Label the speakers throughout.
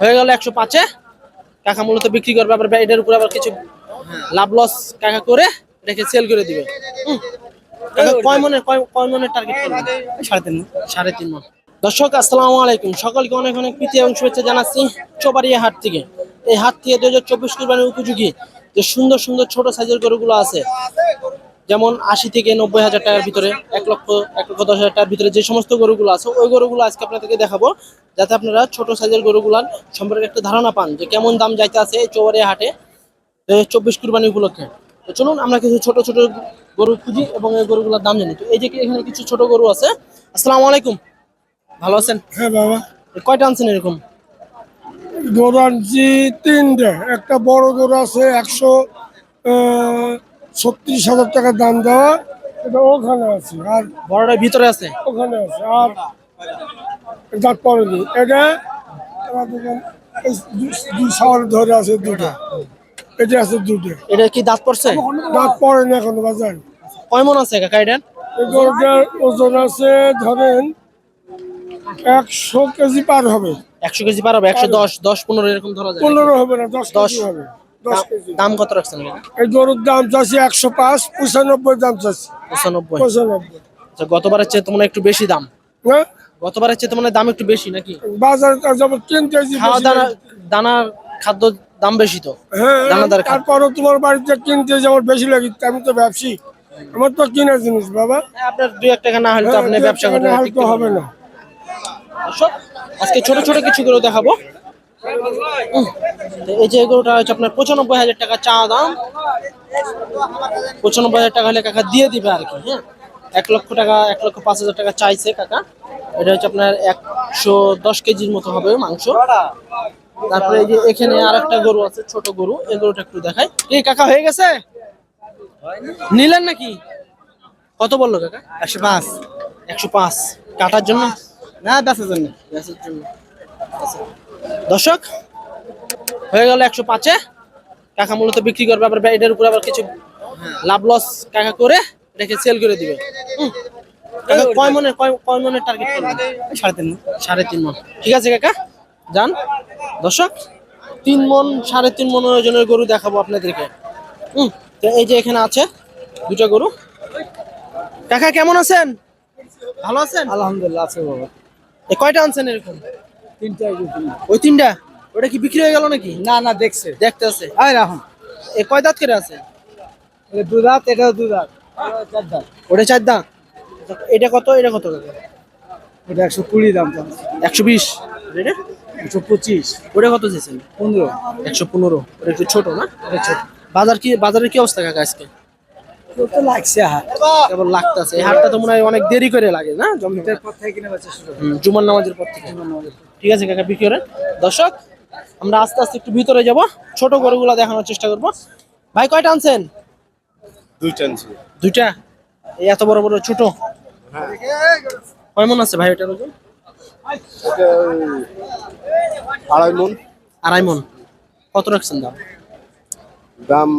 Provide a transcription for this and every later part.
Speaker 1: হয়ে গেল একশো পাঁচে। কাকা মূলত বিক্রি করবে আবার এটার উপর আবার কিছু লাভ লস কাকা করে এটাকে সেল করে দিবে। কয় মনের কয় কয় মনের টার্গেট করবে
Speaker 2: সাড়ে তিন
Speaker 1: সাড়ে তিন মন। দর্শক আসসালামু আলাইকুম। সকলকে অনেক অনেক প্রীতি এবং শুভেচ্ছা জানাচ্ছি চোবাড়িয়া হাট থেকে। এই হাট থেকে দু হাজার চব্বিশ কুরবানির উপযোগী যে সুন্দর সুন্দর ছোট সাইজের গরুগুলো আছে যেমন আশি থেকে নব্বই হাজার টাকার ভিতরে এক লক্ষ এক লক্ষ দশ হাজার টাকার ভিতরে যে সমস্ত গরুগুলো আছে ওই গরুগুলো আজকে আপনাদেরকে দেখাবো যাতে আপনারা ছোট সাইজের গরুগুলার সম্পর্কে একটা ধারণা পান যে কেমন দাম যাইতে আছে এই চৌবাড়িয়া হাটে চব্বিশ কুরবানি উপলক্ষে। তো চলুন আমরা কিছু ছোট ছোট গরু খুঁজি এবং এই গরুগুলোর দাম জানি। তো এই যে এখানে কিছু ছোট গরু আছে আসসালামু আলাইকুম। ভালো আছেন?
Speaker 2: হ্যাঁ বাবা।
Speaker 1: কয়টা আনছেন এরকম?
Speaker 2: গরু আনছি তিনটে। একটা বড় গরু আছে একশো ছত্রিশ হাজার টাকা দাম দেওয়া এটা ওখানে আছে আর
Speaker 1: বড়টার ভিতরে আছে?
Speaker 2: ওখানে আছে আর যার পরে এটা দুই সাওয়ার ধরে আছে দুটো। এটা আছে দুটো।
Speaker 1: এটা কি দাঁত পড়ছে?
Speaker 2: দাঁত পড়ে না এখনও বাজার।
Speaker 1: কয় মন আছে কাকা
Speaker 2: গরুটার ওজন আছে ধরেন একশো কেজি পার হবে।
Speaker 1: একশো কেজি পার হবে একশো দশ দশ পনেরো এরকম ধরা যায়
Speaker 2: পনেরো হবে না দশ
Speaker 1: দশ।
Speaker 2: হবে।
Speaker 1: দাম- কত রাখছেন
Speaker 2: এই গরুর দাম চাচ্ছি একশো পাঁচ পঁচানব্বই দাম চাচ্ছি
Speaker 1: পঁচানব্বই।
Speaker 2: পঁচানব্বই।
Speaker 1: আচ্ছা গতবারের চেয়ে তো একটু বেশি দাম?
Speaker 2: হ্যাঁ?
Speaker 1: গতবারের চেয়ে তো মনে হয় দাম একটু বেশি নাকি?
Speaker 2: বাজার
Speaker 1: খাওয়া দানা। দানার খাদ্য দাম বেশি তো?
Speaker 2: হ্যাঁ
Speaker 1: দানাদার।
Speaker 2: তারপরও তোমার বাড়িতে কিনতে যেমন বেশি লাগে আমি তো ব্যবসায়ী আমার তো কিনা জিনিস বাবা।
Speaker 1: হ্যাঁ, আপনার দুই এক টাকা না হলে তো আপনি
Speaker 2: হ্যাঁ,
Speaker 1: ব্যবসা করেন
Speaker 2: একটা হয়তো হবে না।
Speaker 1: আজকে ছোট ছোট কিছু গরু দেখাবো। এই যে গরুটা হচ্ছে আপনার পঁচানব্বই হাজার টাকা চা দাম। পঁচানব্বই হাজার টাকা হলে কাকা দিয়ে দিবে আর কি হ্যাঁ? এক লক্ষ টাকা এক লক্ষ পাঁচ হাজার টাকা চাইছে কাকা। এটা হচ্ছে আপনার একশো দশ কেজির মতো হবে মাংস। তারপরে এই যে এখানে আর একটা গরু আছে ছোট গরু। এই গরুটা একটু দেখাই। এই কাকা হয়ে গেছে? নিলেন নাকি? কত বলল কাকা?
Speaker 2: একশো পাঁচ।
Speaker 1: একশো পাঁচ। কাটার জন্য?
Speaker 2: না বেচার জন্য।
Speaker 1: গ্যাসের জন্য। আচ্ছা। দর্শক হয়ে গেল একশো পাঁচে। কাকা মূলত বিক্রি করবে আবার এটার উপর আবার কিছু লাভ লস কাকা করে এটাকে সেল করে দিবে। কয় মনের কয় কয় মনের টার্গেট করবে?
Speaker 2: সাড়ে তিন
Speaker 1: সাড়ে তিন মন। ঠিক আছে কাকা যান। দর্শক তিন মন সাড়ে তিন মন ওজনের গরু দেখাবো আপনাদেরকে। হুম তো এই যে এখানে আছে দুটো গরু। কাকা কেমন আছেন? ভালো আছেন?
Speaker 2: আলহামদুলিল্লাহ আছে বাবা
Speaker 1: এ কয়টা আনছেন এরকম?
Speaker 2: তিনটা
Speaker 1: ওই তিনটা? ওটা কি বিক্রি হয়ে গেল নাকি?
Speaker 2: না না দেখছে।
Speaker 1: দেখতে আছে।
Speaker 2: আয় রাখুন
Speaker 1: এ কয় দাঁত করে আছে?
Speaker 2: এটা দু দাঁত এটা দু দাঁত। চার দাঁত
Speaker 1: ওটা চার দাঁত? এটা কত এটা কত
Speaker 2: এটা একশো কুড়ি দাম
Speaker 1: একশো বিশ? এটা
Speaker 2: একশো পঁচিশ।
Speaker 1: ওটা কত চেয়েছেন
Speaker 2: পনেরো।
Speaker 1: একশো পনেরো। ওটা একটু ছোট না? বাজার কি বাজারের কি অবস্থা কাকা আজকে?
Speaker 2: তো লাগছে হাত
Speaker 1: কেবল লাগতেছে? এই হাটটা তো মনে হয় অনেক দেরি করে লাগে না জমজমাট।
Speaker 2: পর থেকে। কিনে
Speaker 1: জুমার নামাজের পর থেকে। ঠিক আছে কাকা বিক্রি করেন। দর্শক আমরা আস্তে আস্তে একটু ভিতরে যাব। ছোট গরুগুলা দেখানোর চেষ্টা করব। ভাই কয়টা আনছেন?
Speaker 3: দুইটা আনছি।
Speaker 1: দুইটা? এই এত বড় বড় ছোট? কয় মন আছে ভাই এটার ওজন?
Speaker 3: আড়াই মন।
Speaker 1: আড়াই মন। কত রাখছেন দাম?
Speaker 3: দাম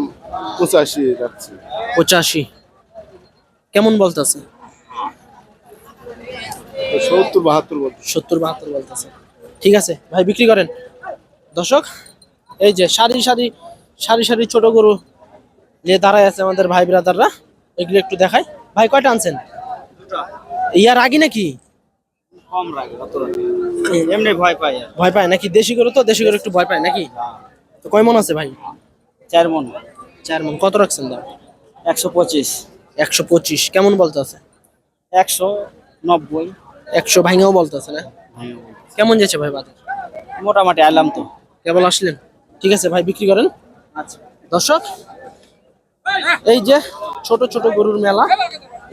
Speaker 3: পঁচাশি রাখছি।
Speaker 1: পঁচাশি। কেমন বলতেছে?
Speaker 3: সত্তর বাহাত্তর
Speaker 1: সত্তর বাহাত্তর বলতেছে। ঠিক আছে? ভাই বিক্রি করেন। দর্শক এই যে সারি সারি সারি সারি ছোট গরু যে দাঁড়ায় আছে আমাদের ভাই ব্রাদাররা। এগুলো একটু দেখাই। ভাই কয়টা আনছেন? ইয়ার আগে নাকি?
Speaker 4: কম এমনি ভয় আর
Speaker 1: ভয় পায় নাকি? দেশি গরু তো দেশি গরু একটু ভয় পায় নাকি? তো কয় মন আছে ভাই?
Speaker 4: চার মন।
Speaker 1: চার মন। কত রাখছেন দাম?
Speaker 4: একশো পঁচিশ।
Speaker 1: একশো পঁচিশ। কেমন
Speaker 4: একশো নব্বই।
Speaker 1: একশো ভাঙেও বলতেছে না? কেমন যাচ্ছে ভাই বাজার?
Speaker 4: মোটামুটি আইলাম তো।
Speaker 1: কেবল আসলেন? ঠিক আছে ভাই বিক্রি করেন।
Speaker 4: আচ্ছা।
Speaker 1: দর্শক এই যে ছোট ছোট গরুর মেলা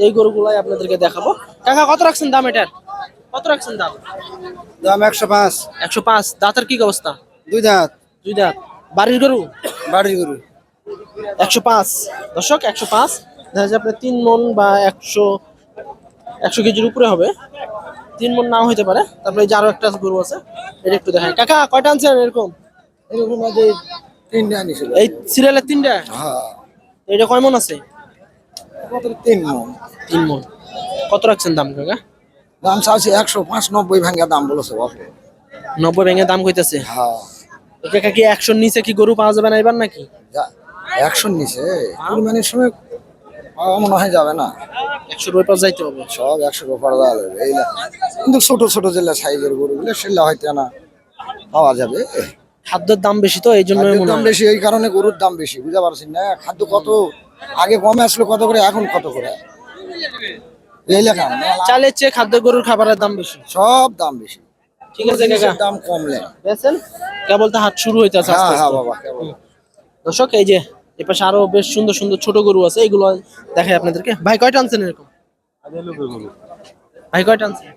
Speaker 1: এই গরুগুলাই আপনাদেরকে দেখাবো। কাকা কত রাখছেন দাম এটার? কত রাখছেন দাম?
Speaker 2: দাম একশো পাঁচ।
Speaker 1: একশো পাঁচ। দাঁতের কি অবস্থা?
Speaker 2: দুই দাঁত।
Speaker 1: দুই দাঁত। বাড়ির গরু?
Speaker 2: বাড়ির গরু।
Speaker 1: একশো পাঁচ। দর্শক একশো পাঁচ। দেখা যায় আপনার তিন মন বা একশো একশো কেজির উপরে হবে। তিন মন নাও হইতে পারে। তারপরে এই যে আরও একটা গরু আছে এটা একটু দেখাই। কাকা কয়টা আনছেন এরকম?
Speaker 2: এরকম আছে তিনটা আনিছিল।
Speaker 1: এই সিরিয়ালের তিনটা?
Speaker 2: হ্যাঁ।
Speaker 1: এটা কয় মন আছে?
Speaker 2: তিন মন।
Speaker 1: তিন মন। কত রাখছেন দাম কাকা?
Speaker 2: দাম চাচ্ছি একশো পাঁচ নব্বই ভাঙ্গা দাম বলেছে বাপরে।
Speaker 1: নব্বই ভেঙে দাম কইতেছে?
Speaker 5: হ্যাঁ।
Speaker 1: এটা কি একশোর নিচে কি গরু পাওয়া যাবে না এবার নাকি?
Speaker 5: একশোর নিচে। কুরবানির সময় পাওয়া মনে হয় যাবে না।
Speaker 1: একশোর ওই যাইতে হবে।
Speaker 5: সব দেওয়া এই না। কিন্তু ছোট ছোট যেগুলো সাইজের গরুগুলো সেগুলো হয়তো না পাওয়া যাবে।
Speaker 1: খাদ্যের দাম বেশি তো এই জন্য
Speaker 5: দাম বেশি এই কারণে গরুর দাম বেশি বুঝতে পারছেন না? খাদ্য কত আগে কমে আসলো কত করে এখন কত করে? এই লেখা
Speaker 1: চালের চেয়ে খাদ্য গরুর খাবারের দাম বেশি।
Speaker 5: সব দাম বেশি।
Speaker 1: ঠিক আছে কাকা।
Speaker 5: দাম কমলে।
Speaker 1: কেবল তো হাট শুরু হইতেছে
Speaker 5: হ্যাঁ হ্যাঁ বাবা।
Speaker 1: দর্শক এই যে এ পাশে আরও বেশ সুন্দর সুন্দর ছোট গরু আছে এগুলো দেখাই আপনাদেরকে। ভাই কয়টা আনছেন এরকম? ভাই কয়টা আনছেন?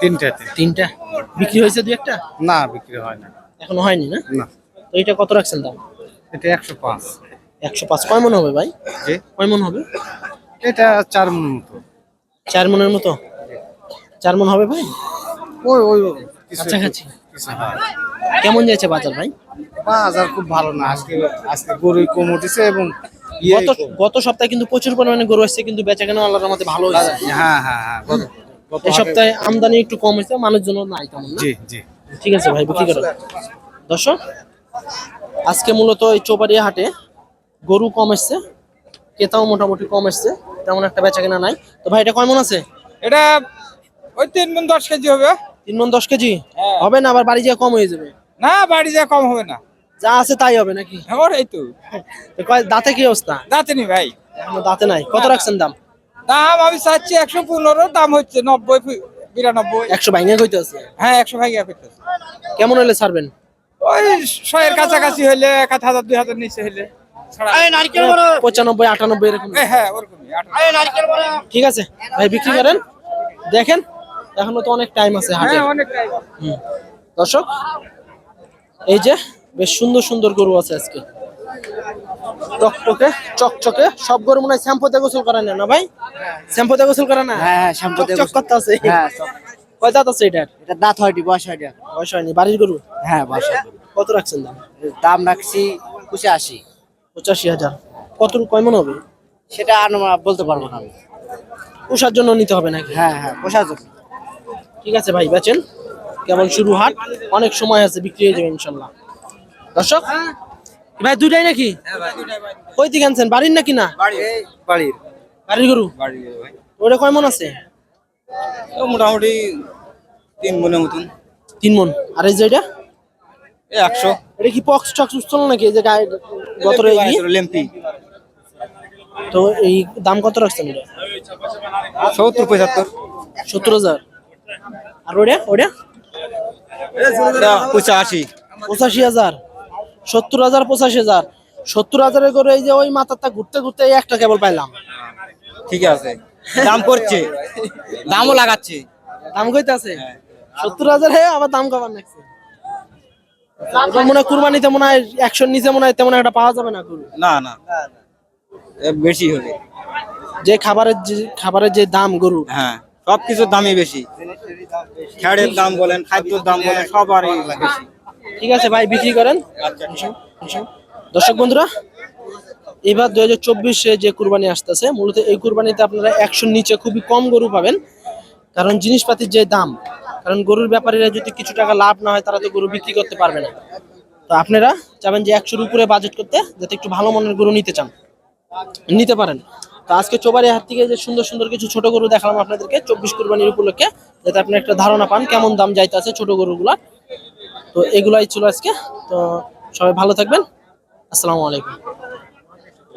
Speaker 4: তিনটাতে
Speaker 1: তিনটা? বিক্রি হয়েছে দুই একটা?
Speaker 4: না বিক্রি হয় না।
Speaker 1: এখনও হয়নি না?
Speaker 4: না।
Speaker 1: তো এটা কত রাখছেন দাম?
Speaker 4: এটা একশো পাঁচ।
Speaker 1: একশো পাঁচ। কয় মন হবে ভাই? কয় মন হবে?
Speaker 4: এটা চার মন মতো।
Speaker 1: চার মনের মতো? চার মন হবে ভাই?
Speaker 4: ওই ওই কিছু
Speaker 1: কাছাকাছি। কেমন যাচ্ছে বাজার ভাই?
Speaker 4: বাজার খুব ভালো না আজকে আজকে গরু কম উঠেছে এবং ইয়ে
Speaker 1: গত গত সপ্তাহে কিন্তু প্রচুর পরিমাণে গরু আসছে কিন্তু বেচা কেন আল্লাহর মধ্যে ভালো হয়েছে।
Speaker 4: হ্যাঁ হ্যাঁ হ্যাঁ গত
Speaker 1: এই সপ্তাহে আমদানি একটু কম হয়েছে মানুষজন নাই তেমন
Speaker 4: জি জি।
Speaker 1: ঠিক আছে ভাই বিক্রি করেন। দর্শক আজকে মূলত এই চৌবাড়িয়া হাটে গরু কম এসছে ক্রেতাও মোটামুটি কম এসছে তেমন একটা বেচা কেনা নাই। তো ভাই এটা কয় মন আছে?
Speaker 6: এটা ওই তিন মন দশ কেজি হবে।
Speaker 1: তিন মন দশ কেজি? হবে না আবার বাড়ি যা কম হয়ে যাবে।
Speaker 6: না বাড়ি যা কম হবে না।
Speaker 1: যা আছে তাই হবে নাকি?
Speaker 6: আমার এই তো।
Speaker 1: তো দাঁতে কি অবস্থা?
Speaker 6: দাঁতেনি ভাই।
Speaker 1: এখনও দাঁতে নাই। কত রাখছেন দাম?
Speaker 6: দাম আমি চাচ্ছি একশো পনেরো দাম হচ্ছে নব্বই বিরানব্বই।
Speaker 1: একশো ভাঙে কইতে আছে
Speaker 6: হ্যাঁ একশো ভাই করতেছে
Speaker 1: কেমন হলে ছাড়বেন?
Speaker 6: ওই শয়ের কাছাকাছি হইলে এক হাজার দুই হাজার নিচে হইলে
Speaker 1: পঁচানব্বই আটানব্বই এরকম।
Speaker 6: হ্যাঁ ওরকমই
Speaker 1: ঠিক আছে। ভাই বিক্রি করেন? দেখেন। এখনও তো অনেক টাইম আছে হাটে।
Speaker 6: হ্যাঁ অনেকটাই
Speaker 1: হুম। দর্শক এই যে বেশ সুন্দর সুন্দর গরু আছে আজকে। টকটকে চকচকে সব গরু মনে হয় শ্যাম্পুতে গোসল করে না না ভাই? শ্যাম্পুতে গোসল করে না?
Speaker 7: হ্যাঁ হ্যাঁ শ্যাম্পুতে
Speaker 1: করতে আছে।
Speaker 7: হ্যাঁ
Speaker 1: কয় দাঁত আছে এটার?
Speaker 7: এটা দাঁত হয়নি বয়স হয়নি
Speaker 1: বয়স হয়নি বাড়ির গরু?
Speaker 7: হ্যাঁ বয়স
Speaker 1: কত রাখছেন দাম?
Speaker 7: দাম রাখছি কুচে আসি
Speaker 1: পঁচাশি হাজার। কত কয় মন হবে?
Speaker 7: সেটা আনুমা বলতে পারব না আমি।
Speaker 1: পোষার জন্য নিতে হবে নাকি?
Speaker 7: হ্যাঁ হ্যাঁ পোষা যাবে
Speaker 1: ঠিক আছে ভাই বেচেন। কেমন শুরু হাট অনেক সময় আছে বিক্রি হয়ে যাবে ইনশাল্লাহ। দর্শক ভাই দুইটাই নাকি? কই থেকে আনছেন? বাড়ির নাকি না?
Speaker 6: বাড়ির।
Speaker 1: বাড়ির। গরু?
Speaker 6: ভাই।
Speaker 1: ওটা কয় মন আছে?
Speaker 6: মোটামুটি তিন মনের মতন।
Speaker 1: তিন মন। আর এই যে এটা?
Speaker 6: একশো।
Speaker 1: এটা কি পক্স টক্স উঠছিল নাকি? এই যে গায়ে গতরে
Speaker 6: লেম্পি।
Speaker 1: তো এই দাম কত রাখছেন এটা?
Speaker 6: সত্তর পঁচাত্তর।
Speaker 1: সত্তর হাজার। আর ওটা ওটা
Speaker 6: পঁচাশি।
Speaker 1: পঁচাশি হাজার। সত্তর হাজার পঁচাশি হাজার। সত্তর হাজারের করে এই যে ওই মাথাটা ঘুরতে ঘুরতে একটা কেবল পাইলাম।
Speaker 6: ঠিক আছে। দাম করছে দামও লাগাচ্ছে।
Speaker 1: দাম কইতে আছে সত্তর হাজার আবার দাম নাকছে। এবার মনে হয় কুরবানিতে মনে হয় একশোর নিচে মনে হয় তেমন একটা পাওয়া যাবে না
Speaker 6: না না। বেশি হবে
Speaker 1: যে খাবারের যে খাবারের যে দাম গরু
Speaker 6: হ্যাঁ। সব কিছুর দামই বেশি। খ্যাড়ের দাম বলেন খাদ্যের দাম বলেন সবারই বেশি।
Speaker 1: ঠিক আছে ভাই বিক্রি করেন। দর্শক বন্ধুরা এবার দু হাজার চব্বিশে যে কুরবানি আসতেছে মূলত এই কুরবানিতে আপনারা একশোর নিচে খুবই কম গরু পাবেন। কারণ জিনিসপাতির যে দাম কারণ গরুর ব্যাপারীরা যদি কিছু টাকা লাভ না হয় তারা তো গরু বিক্রি করতে পারবে না। তো আপনারা চাবেন যে একশোর উপরে বাজেট করতে যাতে একটু ভালো মনের গরু নিতে চান। নিতে পারেন। তো আজকে চোবারি হাত থেকে যে সুন্দর সুন্দর কিছু ছোট গরু দেখালাম আপনাদেরকে, চব্বিশ কুরবানির উপলক্ষে, যাতে আপনি একটা ধারণা পান কেমন দাম যাইতে আছে ছোট গরুগুলা। তো এগুলাই ছিল আজকে। তো সবাই ভালো থাকবেন। আসসালামু আলাইকুম।